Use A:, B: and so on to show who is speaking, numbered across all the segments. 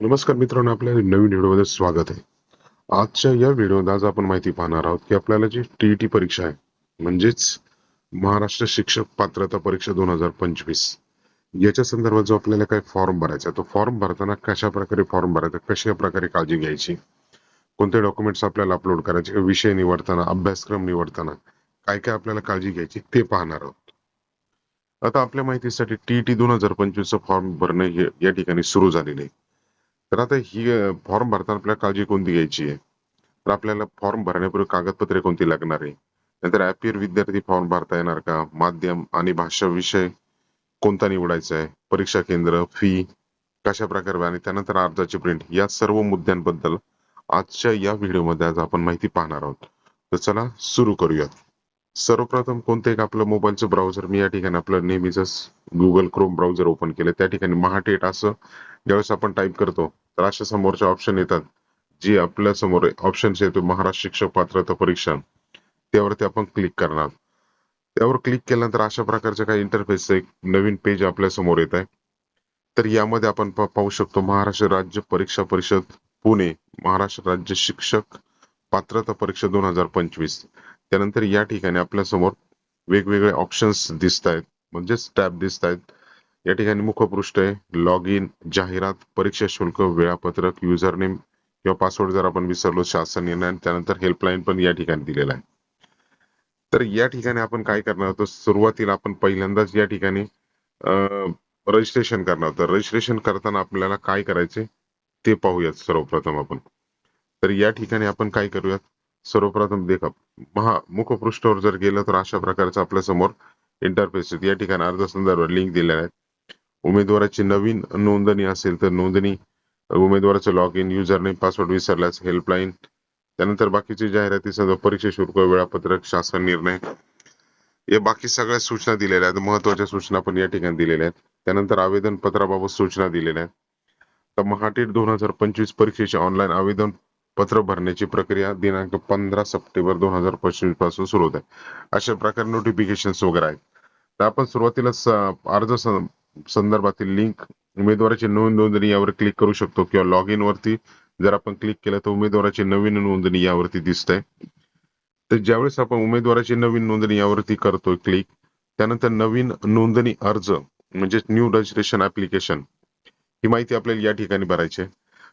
A: नमस्कार मित्रांनो आपल्या नवीन व्हिडिओमध्ये स्वागत आहे. आजच्या या व्हिडिओ आज आपण माहिती पाहणार आहोत की आपल्याला जी टीईटी परीक्षा आहे म्हणजेच महाराष्ट्र शिक्षक पात्रता परीक्षा दोन हजार पंचवीस याच्या संदर्भात जो आपल्याला काही फॉर्म भरायचा तो फॉर्म भरताना कशा प्रकारे फॉर्म भरायचा कशा प्रकारे काळजी घ्यायची कोणते डॉक्युमेंट्स आपल्याला अपलोड करायचे विषय निवडताना अभ्यासक्रम निवडताना काय काय आपल्याला काळजी घ्यायची ते पाहणार आहोत. आता आपल्या माहितीसाठी टी टी दोन हजार पंचवीसचा फॉर्म भरणे हे या ठिकाणी सुरू झालेलं आहे. तर आता ही फॉर्म भरताना आपल्याला काळजी कोणती घ्यायची आहे? तर आपल्याला फॉर्म भरण्यापूर्वी कागदपत्रे कोणती लागणार आहे? नंतर ऍपियर विद्यार्थी फॉर्म भरता येणार का? माध्यम आणि भाषा विषय कोणता निवडायचा आहे? परीक्षा केंद्र फी कशा प्रकारे आणि त्यानंतर अर्जाची प्रिंट या सर्व मुद्द्यांबद्दल आजच्या या व्हिडिओमध्ये आज आपण माहिती पाहणार आहोत. तर चला सुरू करूयात. सर्वप्रथम कोणतं एक आपलं मोबाईलचं ब्राउझर मी या ठिकाणी आपलं नेहमीच गुगल क्रोम ब्राउझर ओपन केलं त्या ठिकाणी महाटेट असं ज्यावेळेस आपण टाईप करतो तर अशा समोरचे ऑप्शन येतात. जी आपल्यासमोर ऑप्शन येतो महाराष्ट्र शिक्षक पात्रता परीक्षा. त्यावरती आपण क्लिक करणार. त्यावर क्लिक केल्यानंतर अशा प्रकारचे काही इंटरफेस एक नवीन पेज आपल्यासमोर येत आहे. तर यामध्ये आपण पाहू शकतो महाराष्ट्र राज्य परीक्षा परिषद पुणे महाराष्ट्र राज्य शिक्षक पात्रता परीक्षा दोन हजार पंचवीस. त्यानंतर या ठिकाणी आपल्यासमोर वेगवेगळे ऑप्शन्स दिसत आहेत. म्हणजेच टॅब दिसत आहेत. या ठिकाणी मुखपृष्ठ आहे. लॉग इन जाहिरात परीक्षा शुल्क वेळापत्रक युजर नेम किंवा पासवर्ड जर आपण विसरलो शासन निर्णय आणि त्यानंतर हेल्पलाईन पण या ठिकाणी दिलेला आहे. तर या ठिकाणी आपण काय करणार होतो सुरुवातीला आपण पहिल्यांदाच या ठिकाणी रजिस्ट्रेशन करणार होतं रजिस्ट्रेशन करताना आपल्याला काय करायचे ते पाहूयात सर्वप्रथम आपण. तर या ठिकाणी आपण काय करूयात? सर्वप्रथम देखा महा मुखपृष्ठावर जर गेलं तर अशा प्रकारचं आपल्यासमोर इंटरफेस या ठिकाणी अर्ज संदर्भात लिंक दिलेला आहे. उमेदवाराची नवीन नोंदणी असेल तर नोंदणी उमेदवाराचं log in user name password विसरल्यास हेल्पलाईन त्यानंतर बाकीची जाहिराती सर्व परीक्षा शुल्क वेळापत्रक शासन निर्णय. या बाकी सगळ्या सूचना दिलेल्या आहेत. महत्त्वाच्या सूचना पण या ठिकाणी दिलेल्या आहेत. त्यानंतर आवेदन पत्राबाबत सूचना दिलेल्या आहेत. तर महाटेट दोन हजार पंचवीस परीक्षेचे ऑनलाईन आवेदन पत्र भरण्याची प्रक्रिया दिनांक पंधरा सप्टेंबर दोन हजार पंचवीसपासून सुरू होत आहे. अशा प्रकारे नोटिफिकेशन वगैरे आहेत. तर आपण सुरुवातीला अर्ज संदर्भातील लिंक उमेदवाराची नवीन नोंदणी यावर क्लिक करू शकतो किंवा लॉग इन वरती जर आपण क्लिक केलं तर उमेदवाराची नवीन नोंदणी यावरती दिसत आहे तर ज्यावेळेस आपण उमेदवाराची नवीन नोंदणी यावरती करतोय क्लिक त्यानंतर नवीन नोंदणी अर्ज म्हणजे न्यू रजिस्ट्रेशन ऍप्लिकेशन ही माहिती आपल्याला या ठिकाणी भरायची आहे.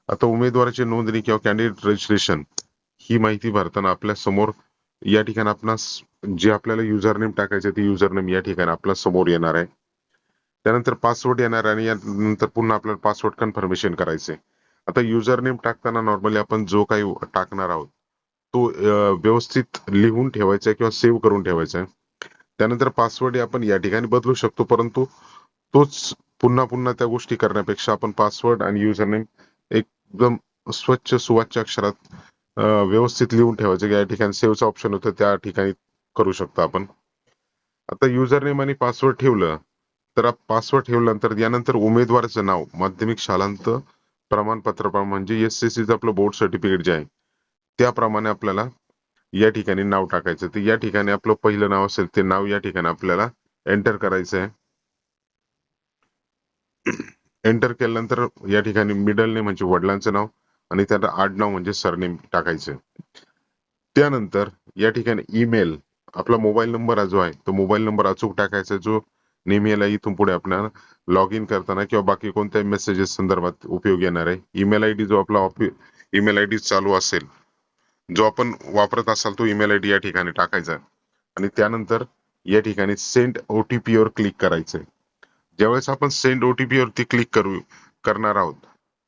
A: आता उमेदवाराची नोंदणी किंवा कॅन्डिडेट रजिस्ट्रेशन ही माहिती भरताना आपल्यासमोर या ठिकाणी आपणास जे आपल्याला युजर नेम टाकायचे ते युजर नेम या ठिकाणी आपल्यासमोर येणार आहे. त्यानंतर पासवर्ड येणार आणि यानंतर पुन्हा आपल्याला पासवर्ड कन्फर्मेशन करायचे आता युजर नेम टाकताना नॉर्मली आपण जो काही टाकणार आहोत तो व्यवस्थित लिहून ठेवायचा आहे किंवा सेव्ह करून ठेवायचा. आहे त्यानंतर पासवर्ड आपण या ठिकाणी बदलू शकतो परंतु तोच पुन्हा पुन्हा त्या गोष्टी करण्यापेक्षा आपण पासवर्ड आणि युजर नेम एकदम स्वच्छ सुवाच्य अक्षरात व्यवस्थित लिहून ठेवायचं या ठिकाणी सेव्हचं ऑप्शन होतं त्या ठिकाणी करू शकतो आपण. आता युजर नेम आणि पासवर्ड ठेवलं तर पासवर्ड ठेवल्यानंतर यानंतर उमेदवाराचं नाव माध्यमिक शालांत प्रमाणपत्र म्हणजे एस एस सीचं आपलं बोर्ड सर्टिफिकेट जे आहे त्याप्रमाणे आपल्याला या ठिकाणी नाव टाकायचं. तर या ठिकाणी आपलं पहिलं नाव असेल ते नाव या ठिकाणी आपल्याला एंटर करायचं आहे. एंटर केल्यानंतर या ठिकाणी मिडल नेम म्हणजे वडिलांचं नाव आणि त्याला आडनाव म्हणजे सरनेम टाकायचं त्यानंतर या ठिकाणी ईमेल आपला मोबाईल नंबर जो आहे तो मोबाईल नंबर अचूक टाकायचा जो नेहमी याला इथून पुढे आपण लॉग इन करताना किंवा बाकी कोणत्याही मेसेजेस संदर्भात उपयोग येणार आहे. ईमेल आय डी जो आपला ईमेल आय डी चालू असेल जो आपण वापरत असाल तो ईमेल आय डी या ठिकाणी टाकायचा आणि त्यानंतर या ठिकाणी सेंड ओटीपी वर क्लिक करायचंय. ज्यावेळेस आपण सेंड ओटीपी वरती क्लिक करू करणार आहोत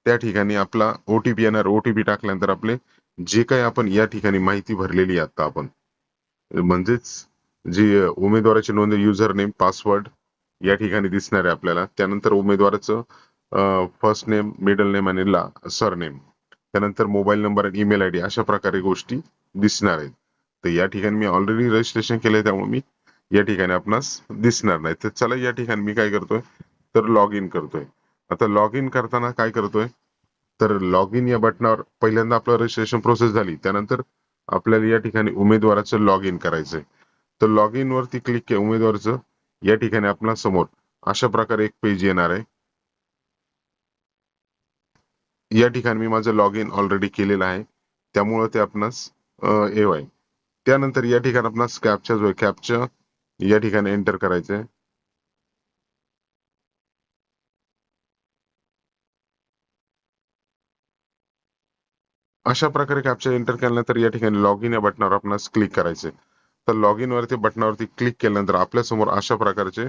A: त्या ठिकाणी आपला ओटीपी येणार. ओटीपी टाकल्यानंतर आपले जे काही आपण या ठिकाणी माहिती भरलेली आहे आता आपण. म्हणजेच जी उमेदवाराची नोंद युजर नेम पासवर्ड या ठिकाणी दिसणार आहे आपल्याला. त्यानंतर उमेदवाराचं फर्स्ट नेम मिडल नेम आणि ला सरनेम त्यानंतर मोबाईल नंबर आणि ईमेल आय डी अशा प्रकारे गोष्टी दिसणार आहेत. तर या ठिकाणी मी ऑलरेडी रजिस्ट्रेशन केलंय त्यामुळे मी या ठिकाणी आपणास दिसणार नाही. तर चला या ठिकाणी मी काय करतोय? तर लॉग इन करतोय. आता लॉग इन करताना काय करतोय? तर लॉग इन या बटनावर पहिल्यांदा आपलं रजिस्ट्रेशन प्रोसेस झाली. त्यानंतर आपल्याला या ठिकाणी उमेदवाराचं लॉग इन करायचंय. तर लॉग इन वरती क्लिक केलं उमेदवाराचं या ठिकाणी आपल्यासमोर अशा प्रकारे एक पेज येणार आहे. या ठिकाणी मी माझं लॉग इन ऑलरेडी केलेलं आहे. त्यामुळं ते आपणास एव आहे त्यानंतर या ठिकाणी आपणास कॅपचा जो आहे कॅपचा या ठिकाणी एंटर करायचंय अशा प्रकारे कॅप्चा एंटर केल्यानंतर या ठिकाणी लॉग इन या बटनावर आपणास क्लिक करायचे तर लॉग इन वरती बटनावरती क्लिक केल्यानंतर आपल्यासमोर अशा प्रकारचे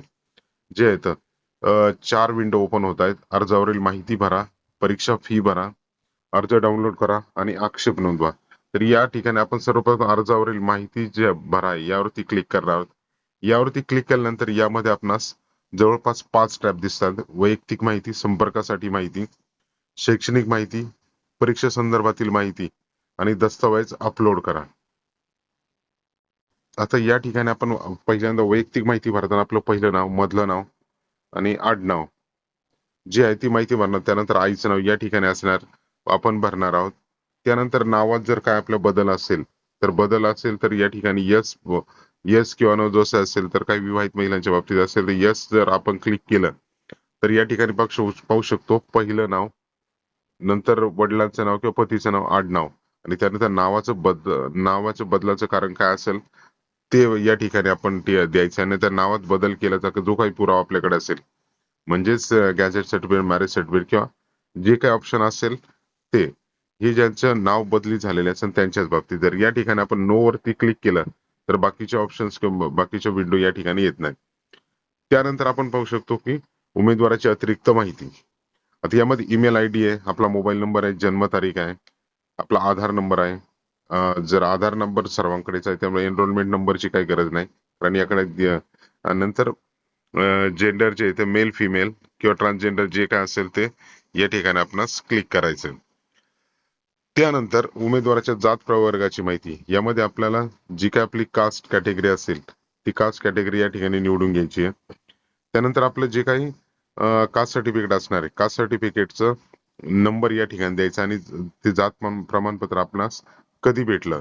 A: जे आहेत चार विंडो ओपन होत आहेत. अर्जावरील माहिती भरा परीक्षा फी भरा अर्ज डाउनलोड करा आणि आक्षेप नोंदवा. तर या ठिकाणी आपण सर्वप्रथम अर्जावरील माहिती जे भरा यावरती क्लिक करणार आहोत. यावरती क्लिक केल्यानंतर यामध्ये आपणास जवळपास पाच टॅब दिसतात. वैयक्तिक माहिती संपर्कासाठी माहिती शैक्षणिक माहिती परीक्षा संदर्भातील माहिती आणि दस्तावेज अपलोड करा. आता या ठिकाणी आपण पहिल्यांदा वैयक्तिक माहिती भरताना आपलं पहिलं नाव मधलं नाव आणि आडनाव जी आहे ती माहिती भरणार. त्यानंतर आईचं नाव या ठिकाणी असणार. आपण भरणार आहोत. त्यानंतर नावात जर काय आपला बदल असेल तर बदल असेल तर या ठिकाणी यस यस किंवा नो जसं असेल तर काही विवाहित महिलांच्या बाबतीत असेल तर यस जर आपण क्लिक केलं तर या ठिकाणी पक्ष पाहू शकतो पहिलं नाव नंतर वडिलांचं नाव किंवा पतीचं नाव आडनाव आणि त्यानंतर नावाचं बद नावाचं बदलाचं कारण काय असेल ते या ठिकाणी आपण द्यायचं आणि त्या नावात बदल केल्याचा जो काही पुरावा आपल्याकडे असेल म्हणजेच गॅझेट सर्टिफिकेट मॅरेज सर्टिफिकेट किंवा जे काही ऑप्शन असेल ते हे ज्यांचं नाव बदली झालेले असेल त्यांच्याच बाबतीत. जर या ठिकाणी आपण नो वरती क्लिक केलं तर बाकीचे ऑप्शन्स किंवा बाकीच्या विंडो या ठिकाणी येत नाही त्यानंतर आपण पाहू शकतो की उमेदवाराची अतिरिक्त माहिती. आता यामध्ये ईमेल आय डी आहे आपला मोबाईल नंबर आहे जन्मतारीख आहे आपला आधार नंबर आहे जर आधार नंबर सर्वांकडेच आहे त्यामुळे एनरोलमेंट नंबरची काही गरज नाही. कारण याकडे नंतर जेंडर जे ते मेल फिमेल किंवा ट्रान्सजेंडर जे काय असेल ते या ठिकाणी आपणास क्लिक करायचं त्यानंतर उमेदवाराच्या जात प्रवर्गाची माहिती. यामध्ये आपल्याला जी काय आपली कास्ट कॅटेगरी असेल ती कास्ट कॅटेगरी या ठिकाणी निवडून घ्यायची आहे. त्यानंतर आपलं जे काही कास्ट सर्टिफिकेट असणार आहे कास्ट सर्टिफिकेटचं नंबर या ठिकाणी द्यायचा आणि ते जात प्रमाणपत्र आपणास कधी भेटलं?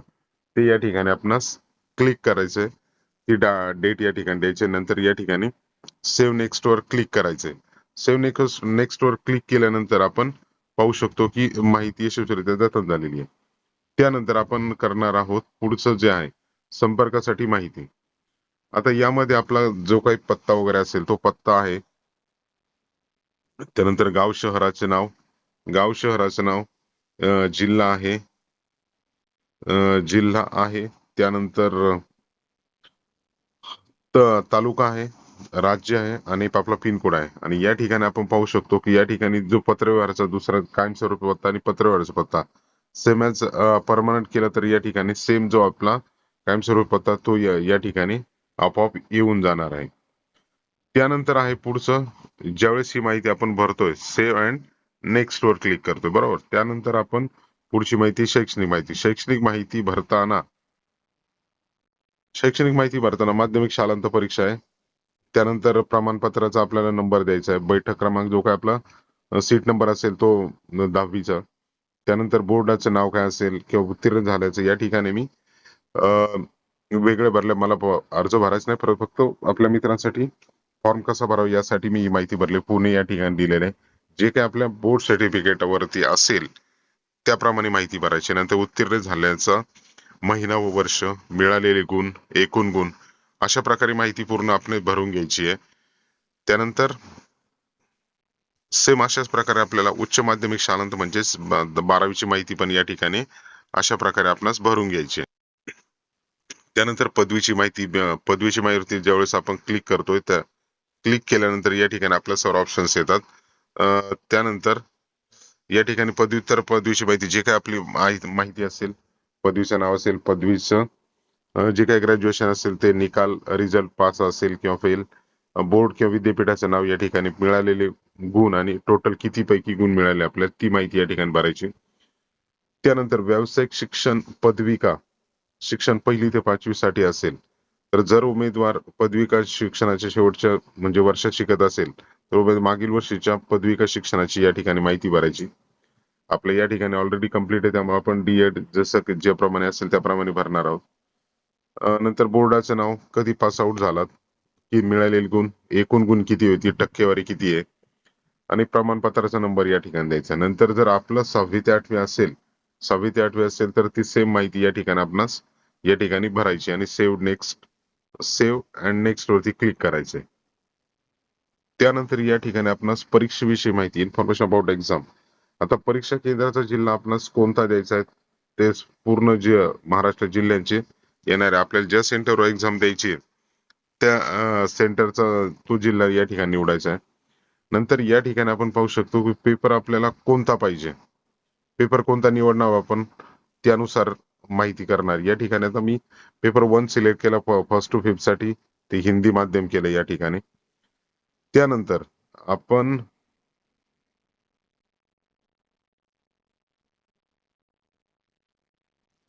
A: ते या ठिकाणी आपणास क्लिक करायचंय. ती डेट या ठिकाणी द्यायची नंतर या ठिकाणी सेव्ह नेक्स्ट वर क्लिक करायचंय. सेव्ह नेक्स्ट नेक्स्ट वर क्लिक केल्यानंतर आपण पाहू शकतो की माहिती यशस्वीरित्या जतन झालेली आहे. त्यानंतर आपण करणार आहोत पुढचं जे आहे संपर्कासाठी माहिती. आता यामध्ये आपला जो काही पत्ता वगैरे असेल तो पत्ता आहे. त्यानंतर गाव शहराचे नाव. गाव शहराचं नाव जिल्हा आहे. जिल्हा आहे त्यानंतर तालुका आहे राज्य आहे आणि आपला पिनकोड आहे. आणि या ठिकाणी आपण पाहू शकतो की या ठिकाणी जो पत्रव्यवहाराचा दुसरा कायमस्वरूपी पत्ता आणि पत्रव्यवहाराचा पत्ता सेम ॲज परमनंट केला तर या ठिकाणी सेम जो आपला कायमस्वरूपी पत्ता तो या या ठिकाणी आपोआप येऊन जाणार आहे. त्यानंतर आहे पुढचं ज्यावेळेस ही माहिती आपण भरतोय सेव्ह अँड नेक्स्ट वर क्लिक करतोय बरोबर? त्यानंतर आपण पुढची माहिती शैक्षणिक माहिती. शैक्षणिक माहिती भरताना शैक्षणिक माहिती भरताना माध्यमिक शालांत परीक्षा आहे. त्यानंतर प्रमाणपत्राचा आपल्याला नंबर द्यायचा आहे. बैठक क्रमांक जो काय आपला सीट नंबर असेल तो दहावीचा. त्यानंतर बोर्डाचं नाव काय असेल किंवा उत्तीर्ण झाल्याचं या ठिकाणी मी वेगळे भरले. मला अर्ज भरायचा नाही. परत फक्त आपल्या मित्रांसाठी फॉर्म कसा भरावा यासाठी मी ही माहिती भरली. पुणे या ठिकाणी दिलेले जे काही आपल्या बोर्ड सर्टिफिकेट वरती असेल त्याप्रमाणे माहिती भरायची. नंतर उत्तीर्ण झाल्याचा महिना व वर्ष मिळालेले गुण एकूण गुण अशा प्रकारे माहिती पूर्ण आपण भरून घ्यायची आहे. त्यानंतर सेम अशाच प्रकारे आपल्याला उच्च माध्यमिक शालांत म्हणजेच बारावीची माहिती पण या ठिकाणी अशा प्रकारे आपणास भरून घ्यायची त्यानंतर पदवीची माहिती पदवीची माहिती ज्यावेळेस आपण क्लिक करतोय त्या क्लिक केल्यानंतर या ठिकाणी आपल्या सर्व ऑप्शन्स येतात. त्यानंतर या ठिकाणी पदव्युत्तर पदवीची माहिती जे काय आपली माहिती असेल पदवीचं नाव असेल पदवीचं जे काही ग्रॅज्युएशन असेल ते निकाल रिझल्ट पास असेल किंवा फेल बोर्ड किंवा विद्यापीठाचं नाव या ठिकाणी मिळालेले गुण आणि टोटल किती पैकी गुण मिळाले आपल्याला ती माहिती या ठिकाणी भरायची. त्यानंतर व्यावसायिक शिक्षण पदविका शिक्षण पहिली ते पाचवी साठी असेल तर जर उमेदवार पदविका शिक्षणाच्या शेवटच्या म्हणजे वर्षात शिकत असेल तर मागील वर्षीच्या पदविका शिक्षणाची या ठिकाणी माहिती भरायची. आपल्या या ठिकाणी ऑलरेडी कंप्लीट आहे त्यामुळे आपण डीएड जसं ज्याप्रमाणे असेल त्याप्रमाणे भरणार आहोत. नंतर बोर्डाचं नाव कधी पास आउट झालात की मिळालेले गुण एकूण गुण किती होती टक्केवारी किती आहे आणि प्रमाणपत्राचा नंबर या ठिकाणी द्यायचा. नंतर जर आपलं सहावी ते आठवी असेल सहावी ते आठवी असेल तर ती सेम माहिती या ठिकाणी आपणास या ठिकाणी भरायची आणि save next save and next वरती क्लिक करायचंय. त्यानंतर या ठिकाणी आपणास परीक्षेविषयी माहिती इन्फॉर्मेशन अबाउट एक्झाम आता परीक्षा केंद्राचा जिल्हा आपणास कोणता द्यायचा आहे? ते पूर्ण जे महाराष्ट्र जिल्ह्यांचे येणारे आपल्याला ज्या सेंटरवर एक्झाम द्यायची त्या सेंटरचा तो जिल्हा या ठिकाणी निवडायचा आहे. नंतर या ठिकाणी आपण पाहू शकतो की पेपर आपल्याला कोणता पाहिजे? पेपर कोणता निवडणार आपण? त्यानुसार माहिती करणार. या ठिकाणी आता मी पेपर वन सिलेक्ट केला फर्स्ट टू फिफ्थसाठी. ते हिंदी माध्यम केलं या ठिकाणी. त्यानंतर आपण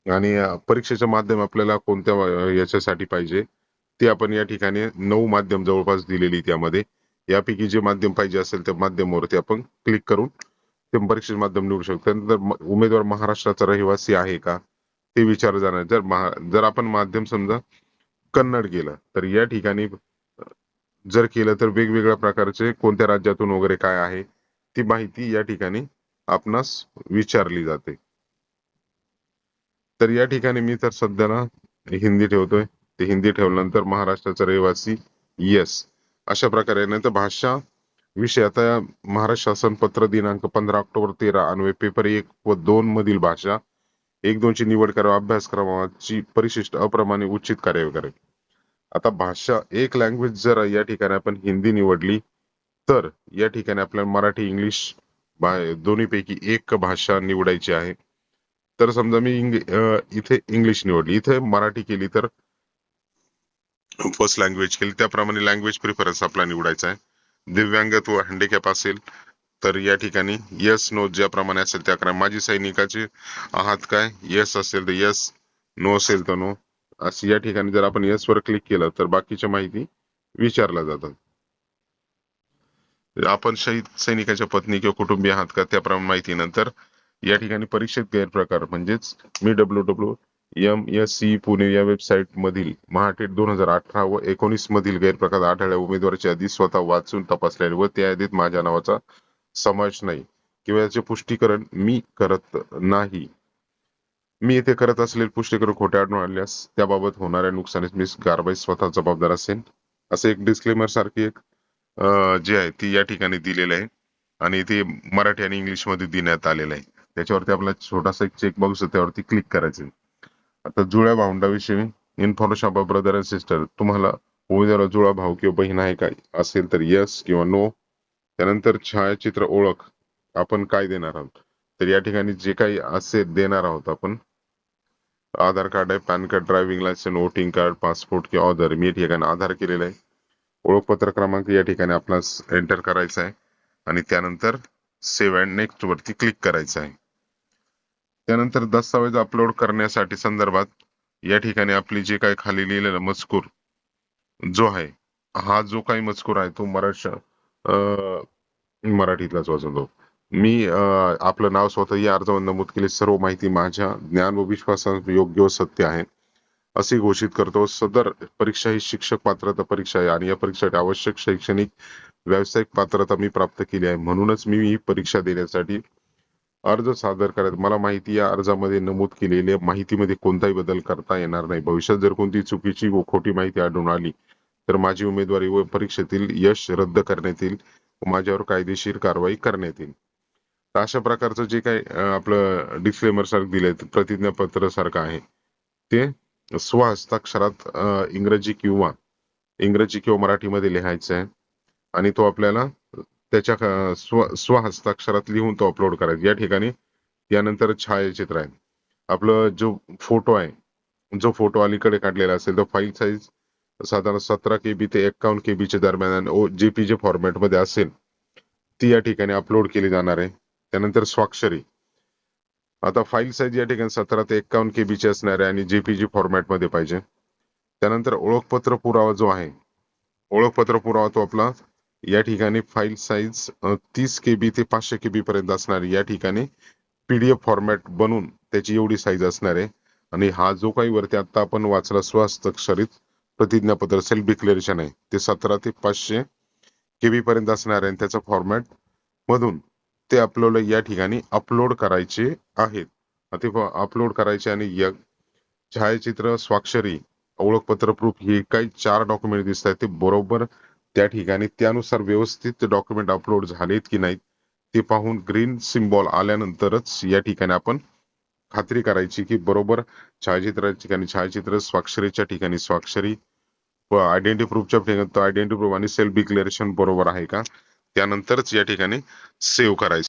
A: आणि परीक्षेचं माध्यम आपल्याला कोणत्या याच्यासाठी पाहिजे ते आपण या ठिकाणी नऊ माध्यम जवळपास दिलेली त्यामध्ये. यापैकी जे माध्यम पाहिजे असेल त्या माध्यमावरती आपण क्लिक करून ते परीक्षेचे माध्यम निवडू शकतो. त्यानंतर उमेदवार महाराष्ट्राचा रहिवासी आहे का ते विचार जाणार जर महा- जर आपण माध्यम समजा कन्नड केलं तर या ठिकाणी जर केलं तर वेगवेगळ्या प्रकारचे कोणत्या राज्यातून वगैरे काय आहे ती माहिती या ठिकाणी आपणास विचारली जाते. तर या ठिकाणी मी तर सध्याला हिंदी ठेवतोय. ते हिंदी ठेवल्यानंतर महाराष्ट्राचा रहिवासी येस अशा प्रकारे नंतर भाषा विषय आता महाराष्ट्र शासन पत्र दिनांक पंधरा ऑक्टोबर तेरा अन्वय पेपर एक व दोन मधील भाषा एक दोनची निवड करावा अभ्यासक्रमाची परिशिष्ट अप्रमाणे उचित कार्य करेल. आता भाषा एक लँग्वेज जर या ठिकाणी आपण हिंदी निवडली तर या ठिकाणी आपल्याला मराठी इंग्लिश दोन्हीपैकी एक भाषा निवडायची आहे. तर समजा मी इंग- इथे इंग्लिश निवडली इथे मराठी केली तर फर्स्ट लँग्वेज केली. त्याप्रमाणे लँग्वेज प्रिफरन्स आपला निवडायचा आहे. दिव्यांगत्व हँडिकॅप असेल तर या ठिकाणी यस नो ज्याप्रमाणे असेल त्याप्रमाणे माझी सैनिकाचे आहात काय? यस असेल तर यस नो असेल तर नो असं या ठिकाणी जर आपण एस वर क्लिक केलं तर बाकीच्या माहिती विचारल्या जातात. आपण शहीद सैनिकाच्या पत्नी किंवा कुटुंबीय आहात का त्याप्रमाणे माहिती नंतर या ठिकाणी परीक्षेत गैरप्रकार म्हणजेच मी W W M S C Pune या वेबसाईट मधील महाटेट दोन हजार अठरा व एकोणीस मधील गैरप्रकार आढळल्या. उमेदवाराची यादी स्वतः वाचून तपासलेली व त्या यादीत माझ्या नावाचा समावेश नाही किंवा याचे पुष्टीकरण मी करत नाही. मी येथे करत असलेले पुष्टीकरण खोटे आढळून आल्यास त्याबाबत होणाऱ्या नुकसानीस मी कारवाई स्वतः जबाबदार असेल असं एक डिस्क्लेमर सारखी एक जी आहे ती या ठिकाणी दिलेलं आहे. आणि ते मराठी आणि इंग्लिशमध्ये देण्यात आलेलं आहे. त्याच्यावरती आपला छोटासा एक चेक बॉक्स त्यावरती क्लिक करायचं आता जुळ्या भावंडाविषयी information about brother and sister तुम्हाला उमेदवार जुळा भाऊ किंवा बहीण आहे का असेल तर यस किंवा नो त्यानंतर छायाचित्र ओळख आपण काय देणार आहोत? तर या ठिकाणी जे काही असे देणार आहोत आपण आधार कार्ड आहे PAN card driving licence voting card passport किंवा ऑदर मी या ठिकाणी आधार केलेलं आहे. ओळखपत्र क्रमांक या ठिकाणी आपणास एंटर करायचा आहे. आणि त्यानंतर सेव्ह अँड नेक्स्ट वरती क्लिक करायचं आहे. त्यानंतर दस्तावेज अपलोड करण्यासाठी संदर्भात या ठिकाणी आपली जे काही खाली लिहिलेला मजकूर जो आहे हा जो काही मजकूर आहे तो मराठी मराठीतलाच वाचवतो मी आपलं नाव स्वतः या अर्जावर नमूद केले. सर्व माहिती माझ्या ज्ञान व विश्वासात योग्य व सत्य आहे असे घोषित करतो. सदर परीक्षा ही शिक्षक पात्रता परीक्षा आहे आणि या परीक्षेसाठी आवश्यक शैक्षणिक व्यावसायिक पात्रता मी प्राप्त केली आहे. म्हणूनच मी ही परीक्षा देण्यासाठी अर्ज सादर करत मला माहिती या अर्जामध्ये नमूद केलेल्या माहितीमध्ये कोणताही बदल करता येणार नाही. भविष्यात जर कोणती चुकीची व खोटी माहिती आढळून आली तर माझी उमेदवारी व परीक्षेतील यश रद्द करण्यात येईल. व माझ्यावर कायदेशीर कारवाई करण्यात येईल. तर अशा प्रकारचं जे काही आपलं डिस्क्लेमर सारखं दिलंय प्रतिज्ञापत्र सारखं आहे. ते स्वहस्ताक्षरात इंग्रजी किंवा इंग्रजी किंवा मराठीमध्ये लिहायचं आहे. आणि तो आपल्याला त्याच्या स्व स्वहस्ताक्षरात लिहून तो अपलोड करायचा. या ठिकाणी यानंतर छायाचित्र आहे. आपलं जो फोटो आहे जो फोटो अलीकडे काढलेला असेल तो फाईल साईज साधारण सतरा के बी ते एक्कावन्न केबीच्या दरम्यान जे पी जे मध्ये असेल ती या ठिकाणी अपलोड केली जाणार आहे. त्यानंतर स्वाक्षरी आता फाईल साईज या ठिकाणी सतरा ते एक्कावन्न केबीची असणार आहे आणि जेपीजी फॉर्मॅटमध्ये पाहिजे त्यानंतर ओळखपत्र पुरावा जो आहे ओळखपत्र पुरावा तो आपला या ठिकाणी फाईल साईज तीस केबी ते पाचशे केबी पर्यंत असणार आहे. या ठिकाणी पीडीएफ फॉर्मॅट बनून त्याची एवढी साईज असणार आहे आणि हा जो काही वरती आता आपण वाचला स्वहस्ताक्षरित प्रतिज्ञापत्र सेल्फ डिक्लेरेशन आहे ते सतरा ते पाचशे केबी पर्यंत असणार आहे आणि त्याचा फॉर्मॅट मधून ते आपल्याला या ठिकाणी अपलोड करायचे आहेत. ते अपलोड करायचे आणि या छायाचित्र स्वाक्षरी ओळखपत्र प्रूफ हे काही चार डॉक्युमेंट दिसत आहेत. ते बरोबर त्या ठिकाणी त्यानुसार व्यवस्थित डॉक्युमेंट अपलोड झालेत की नाहीत ते पाहून ग्रीन सिम्बॉल आल्यानंतरच या ठिकाणी आपण खात्री करायची की बरोबर छायाचित्राच्या ठिकाणी छायाचित्र स्वाक्षरीच्या ठिकाणी स्वाक्षरी व आयडेंटिटी प्रूफच्या ठिकाणी आयडेंटिटी प्रूफ आणि सेल्फ डिक्लेरेशन बरोबर आहे का? त्यानंतरच या ठिकाणी सेव्ह करायचं.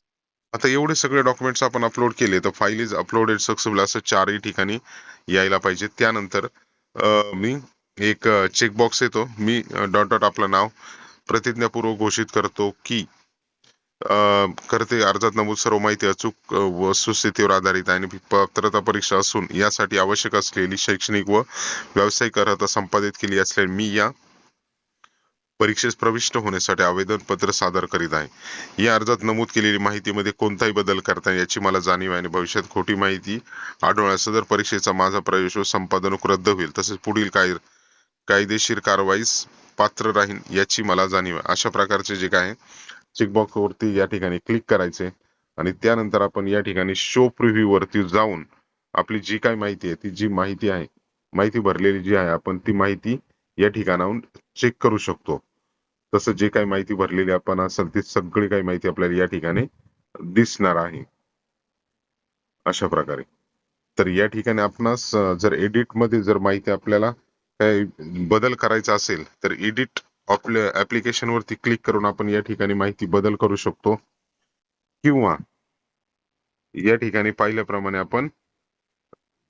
A: आता एवढे सगळे डॉक्युमेंट्स आपण अपलोड केले तर फाईल इज अपलोडेड सक्सेसफुल असं चारही ठिकाणी यायला पाहिजे. त्यानंतर मी एक चेकबॉक्स येतो. मी डॉट डॉट आपलं नाव प्रतिज्ञापूर्वक घोषित करतो की अं, करते अर्जात नमूद सर्व माहिती अचूक वस्तुस्थितीवर आधारित आणि पात्रता परीक्षा असून यासाठी आवश्यक असलेली शैक्षणिक व व्यावसायिक अर्हता संपादित केली असल्याने मी या परीक्षेस प्रविष्ट होण्यासाठी आवेदन पत्र सादर करीत आहे. या अर्जात नमूद केलेली माहितीमध्ये कोणताही बदल करता याची मला जाणीव आहे आणि भविष्यात खोटी माहिती आढळल्यास सदर परीक्षेचा माझा प्रवेश व संपादनक रद्द होईल. तसेच पुढील काय कायदेशीर कारवाईस पात्र राहीन याची मला जाणीव आहे. अशा प्रकारचे जे काय चेकबॉक्स वरती या ठिकाणी क्लिक करायचे आणि त्यानंतर आपण या ठिकाणी शो प्रिव्ह्यू वरती जाऊन आपली जी काय माहिती आहे ती जी माहिती आहे माहिती भरलेली जी आहे आपण ती माहिती या ठिकाणाहून चेक करू शकतो. तसं जे काही माहिती भरलेली आपण असेल ती सगळी काही माहिती आपल्याला या ठिकाणी दिसणार आहे. अशा प्रकारे. तर या ठिकाणी आपणास जर एडिटमध्ये जर माहिती आपल्याला काही बदल करायचा असेल तर एडिट आपल्या ऍप्लिकेशन वरती क्लिक करून आपण या ठिकाणी माहिती बदल करू शकतो. किंवा या ठिकाणी पाहिल्याप्रमाणे आपण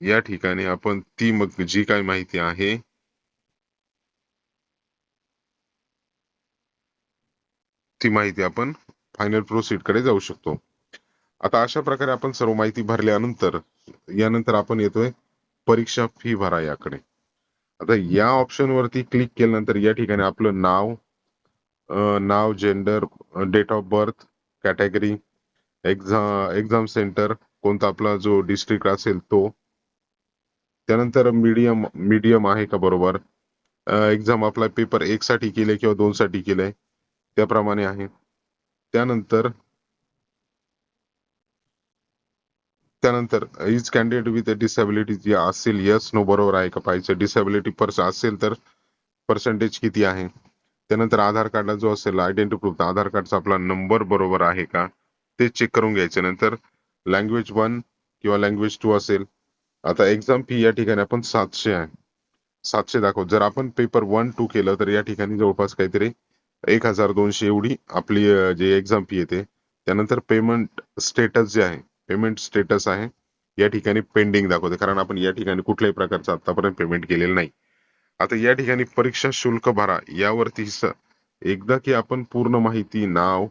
A: या ठिकाणी आपण ती मग जी काही माहिती आहे ती माहिती आपण फायनल प्रोसीडकडे जाऊ शकतो. आता अशा प्रकारे आपण सर्व माहिती भरल्यानंतर यानंतर आपण येतोय परीक्षा फी भरा याकडे. आता या ऑप्शन वरती क्लिक केल्यानंतर या ठिकाणी आपलं नाव नाव gender date of birth category exam exam centre कोणता आपला जो डिस्ट्रिक्ट असेल तो. त्यानंतर मीडियम मीडियम आहे का बरोबर? एक्झाम आपला पेपर एक साठी केले किंवा दोन साठी केलंय? त्याप्रमाणे आहे. त्यानंतर त्यानंतर इज कॅन्डिडेट विथ डिसॅबिलिटी जी असेल यस नो बरोबर आहे का? पाहिजे डिसॅबिलिटी पर्स असेल तर पर्सेंटेज किती आहे? त्यानंतर आधार कार्डला जो असेल आयडेंटिटी प्रूफ आधार कार्डचा आपला नंबर बरोबर आहे का? ते चेक करून घ्यायचे. नंतर लँग्वेज वन किंवा लँग्वेज टू असेल. आता एक्झाम फी या ठिकाणी आपण सातशे आहे. सातशे दाखव. जर आपण पेपर वन टू केलं तर या ठिकाणी जवळपास काहीतरी एक हजार दोनशे एवढी आपली जे एक्झाम फी येते त्यानंतर पेमेंट स्टेटस जे आहे पेमेंट स्टेटस आहे या ठिकाणी पेंडिंग दाखवते. कारण आपण या ठिकाणी कुठल्याही प्रकारचं आतापर्यंत पेमेंट केलेलं नाही. आता या ठिकाणी परीक्षा शुल्क भरा. यावरती एकदा की आपण पूर्ण माहिती नाव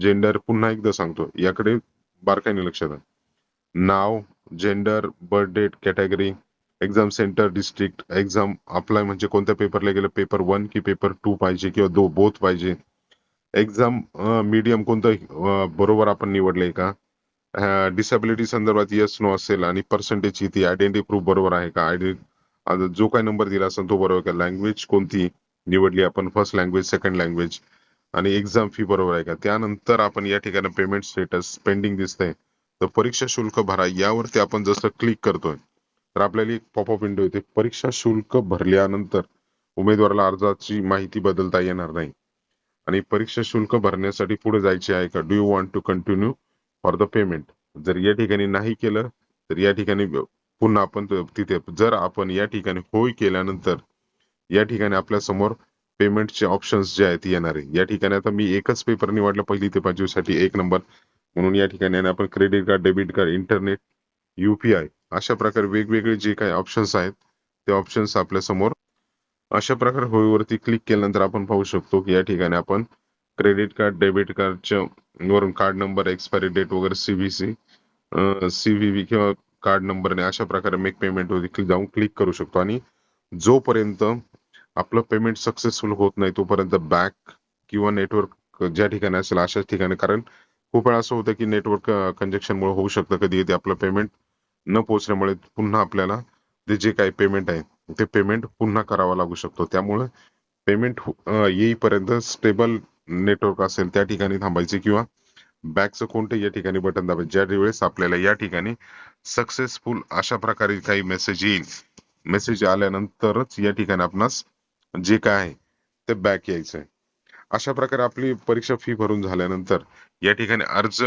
A: जेंडर पुन्हा एकदा सांगतो. याकडे बारकाईने लक्ष द्या. नाव gender birth date category exam centre district exam apply म्हणजे कोणत्या पेपरला गेलं? पेपर वन की पेपर टू पाहिजे किंवा दो बोथ पाहिजे? एक्झाम मीडियम कोणतं बरोबर आपण निवडलंय का? डिसॅबिलिटी संदर्भात येस नो असेल आणि पर्सेंटेज किती? आयडेंटिटी प्रूफ बरोबर आहे का? आयडि जो काही नंबर दिला असेल तो बरोबर का? लँग्वेज कोणती निवडली आपण? फर्स्ट लँग्वेज सेकंड लँग्वेज आणि एक्झाम फी बरोबर आहे का? त्यानंतर आपण या ठिकाणी पेमेंट स्टेटस पेंडिंग दिसतंय. तर परीक्षा शुल्क भरा. यावरती आपण जसं क्लिक करतोय तर आपल्याला एक पॉपअप विंडो येते. परीक्षा शुल्क भरल्यानंतर उमेदवाराला अर्जाची माहिती बदलता येणार नाही. आणि परीक्षा शुल्क भरण्यासाठी पुढे जायचे आहे का? Do you want to continue for the payment जर या ठिकाणी नाही केलं तर या ठिकाणी पुन्हा आपण तिथे जर आपण या ठिकाणी होय केल्यानंतर या ठिकाणी आपल्यासमोर पेमेंटचे ऑप्शन्स जे आहेत येणार आहे. या ठिकाणी आता मी एकच पेपर निवडला पहिली ते पाचवीसाठी एक नंबर म्हणून या ठिकाणी आणि आपण credit card debit card internet UPI अशा प्रकारे वेगवेगळे जे काही ऑप्शन्स आहेत ते ऑप्शन्स आपल्यासमोर. अशा प्रकारे होईवरती क्लिक केल्यानंतर आपण पाहू शकतो की या ठिकाणी आपण क्रेडिट कार्ड डेबिट कार्डच्या वरून कार्ड नंबर एक्सपायरी डेट वगैरे सीव्हीसी सीव्हीव्ही किंवा कार्ड नंबरने अशा प्रकारे मेक पेमेंट देखील जाऊन क्लिक करू शकतो. आणि जोपर्यंत आपलं पेमेंट सक्सेसफुल होत नाही तोपर्यंत बॅक किंवा नेटवर्क ज्या ठिकाणी असेल अशाच ठिकाणी. कारण खूप वेळा असं होतं की नेटवर्क कंजेक्शन मुळे होऊ शकतं कधी कधी आपलं पेमेंट न पोहोचल्यामुळे पुन्हा आपल्याला ते जे काही पेमेंट आहे ते पेमेंट पुन्हा करावं लागू शकतो. त्यामुळे पेमेंट हो, येईपर्यंत स्टेबल नेटवर्क असेल त्या ठिकाणी थांबायचे किंवा बॅकचं कोणतं या ठिकाणी बटन दाबायचं ज्या वेळेस आपल्याला या ठिकाणी सक्सेसफुल अशा प्रकारे काही मेसेज येईल. मेसेज आल्यानंतरच या ठिकाणी आपणास जे काय आहे ते बॅक यायचं आहे अशा प्रकारे आपली परीक्षा फी भरून झाल्यानंतर या ठिकाणी अर्ज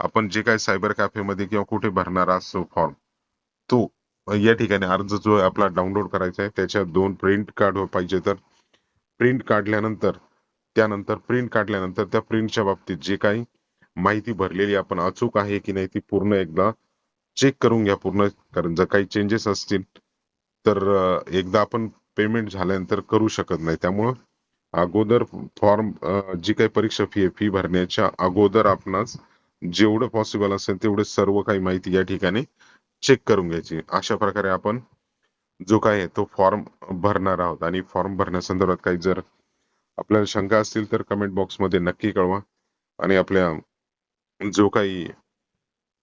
A: आपण जे काय सायबर कॅफेमध्ये किंवा कुठे भरणार असतो फॉर्म तो या ठिकाणी अर्ज जो आपला डाउनलोड करायचा आहे. त्याच्या दोन प्रिंट काढ हो पाहिजे तर प्रिंट काढल्यानंतर त्यानंतर प्रिंट काढल्यानंतर त्या प्रिंटच्या बाबतीत जे काही माहिती भरलेली आपण अचूक आहे की नाही ती पूर्ण एकदा चेक करून घ्या पूर्ण. कारण जर काही चेंजेस असतील तर एकदा आपण पेमेंट झाल्यानंतर करू शकत नाही. त्यामुळं अगोदर फॉर्म जी काही परीक्षा फी आहे फी भरण्याच्या अगोदर आपणास जेवढं पॉसिबल असेल तेवढे सर्व काही माहिती या ठिकाणी चेक करून घ्यायची. अशा प्रकारे आपण जो काय आहे तो फॉर्म भरणार आहोत. आणि फॉर्म भरण्यासंदर्भात काही जर आपल्याला शंका असतील तर कमेंट बॉक्समध्ये नक्की कळवा. आणि आपल्या जो काही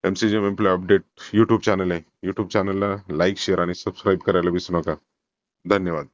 A: M C M employ update YouTube channel आहे यूट्यूब चॅनलला लाईक शेअर आणि सबस्क्राईब करायला विसरू नका. धन्यवाद.